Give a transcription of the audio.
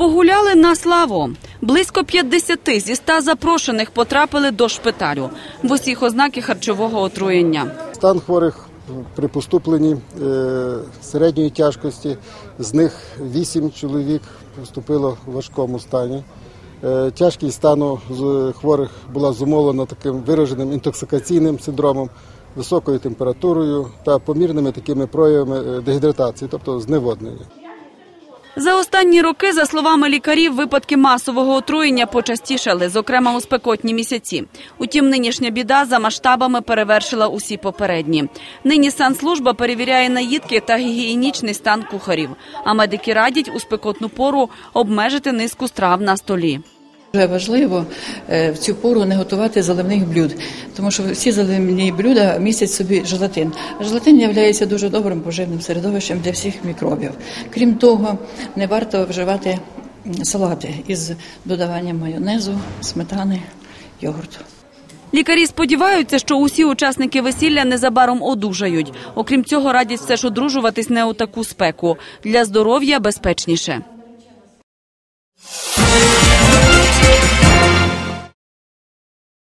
Погуляли на славу. Близько 50 зі 100 запрошених потрапили до шпиталю. В усіх ознаки харчового отруєння. Стан хворих при поступленні е, середньої тяжкості, з них 8 чоловік поступило в важкому стані. Е, Тяжкість стану хворих була зумовлена таким вираженим інтоксикаційним синдромом, високою температурою та помірними такими проявами е, дегідратації, тобто зневоднення. За останні роки, за словами лікарів, випадки масового отруєння почастішали, зокрема у спекотні місяці. Утім, нинішня біда за масштабами перевершила усі попередні. Нині санслужба перевіряє наїдки та гігієнічний стан кухарів. А медики радять у спекотну пору обмежити низку страв на столі. Дуже важливо е, в цю пору не готувати заливних блюд, тому що всі заливні блюда містять в собі желатин. Желатин є дуже добрим поживним середовищем для всіх мікробів. Крім того, не варто вживати салати із додаванням майонезу, сметани, йогурту. Лікарі сподіваються, що усі учасники весілля незабаром одужають. Окрім цього, радять все ж одружуватись не у таку спеку. Для здоров'я безпечніше.